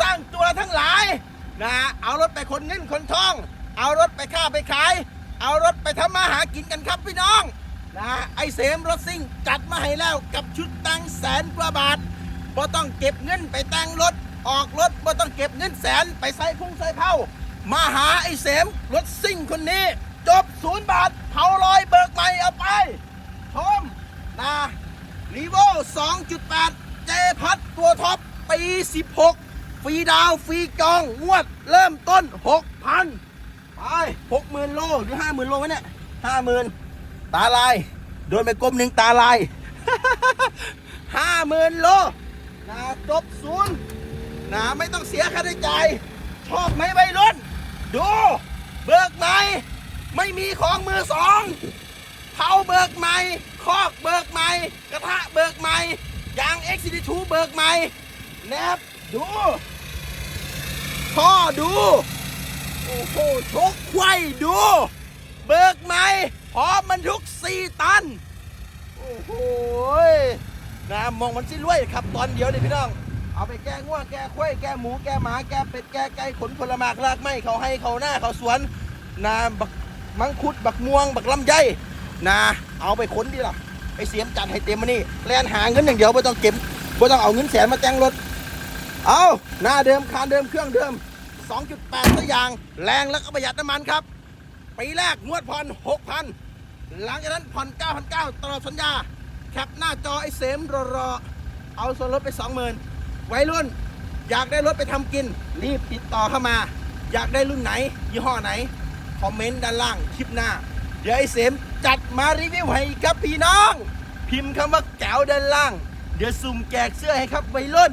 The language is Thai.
สร้างตัวทั้งหลายนะเอารถไปคนเงินคนทอง เอารถไปค้าไปขาย เอารถไปทำมาหากินกันครับพี่น้องนะไอเสมรถซิ่งจัดมาให้แล้วกับชุดตังแสนกว่าบาทบ่ต้องเก็บเงินไปแต่งรถออกรถบ่ต้องเก็บเงินแสนไปใส่พุ่งใส่เผามาหาไอเสมรถซิ่งคนนี้ จบศูนย์บาทเผาลอยเบิกใหม่เอาไปชมนะรีโว2.8 เจพัดตัวท็อปปี 16 รีดาวฟรีจองงวด เริ่มต้น6,000ไป60,000โลหรือ50,000โลวะเนี่ย50,000ตาลาย โดนไปกลมหนึ่งตาลาย50,000โลนะจบศูนย์นะไม่ต้องเสียค่าใช้จ่ายชอบไหมวัยรุ่นดูเบิกไหม่ไม่มีของมือสองเผาเบิกใหม่คอกเบิกใหม่กระทะเบิกใหม่ยาง x ็กซ์ทูเบิกใหม่แนบดู ท่อดู โอ้โหชกไขว้ดู เบิกใหมพร้อมบรรทุกสี่ตัน โอ้โหนะมองมันสิรวยครับ ตอนเดียวเลยพี่น้อง เอาไปแก้ง่วงแก้ควายแก้หมูแก้หมาแก้เป็ดแก้ไก่ขนผลไม้รากไม้เขาให้เขาหน้าเขาสวนนะบักมังคุดบักม่วง บักลำไยนะเอาไปขนดีล่ะไปเสียมจัดให้เต็มมานี่แลนหาเงินอย่างเดียวไม่ต้องเก็บไม่ต้องเอาเงินแสนมาแต่งรถ เอาหน้าเดิมคานเดิมเครื่องเดิม 2.8 ตัวอย่าง แรงแล้วก็ประหยัดน้ำมันครับ ปีแรกงวดผ่อน 6,000 หลังจากนั้นผ่อน9,900ตลอดสัญญา แคปหน้าจอไอ้เสมรอรอเอาส่วนลดไป 20,000วัยรุ่น อยากได้รถไปทำกิน รีบติดต่อเข้ามา อยากได้รุ่นไหน ยี่ห้อไหน คอมเมนต์ด้านล่างคลิปหน้า เดี๋ยวไอ้เสมจัดมารีวิวให้ครับพี่น้อง พิมพ์คำว่าแก้วด้านล่าง เดี๋ยวสุ่มแจกเสื้อให้ครับวัยรุ่น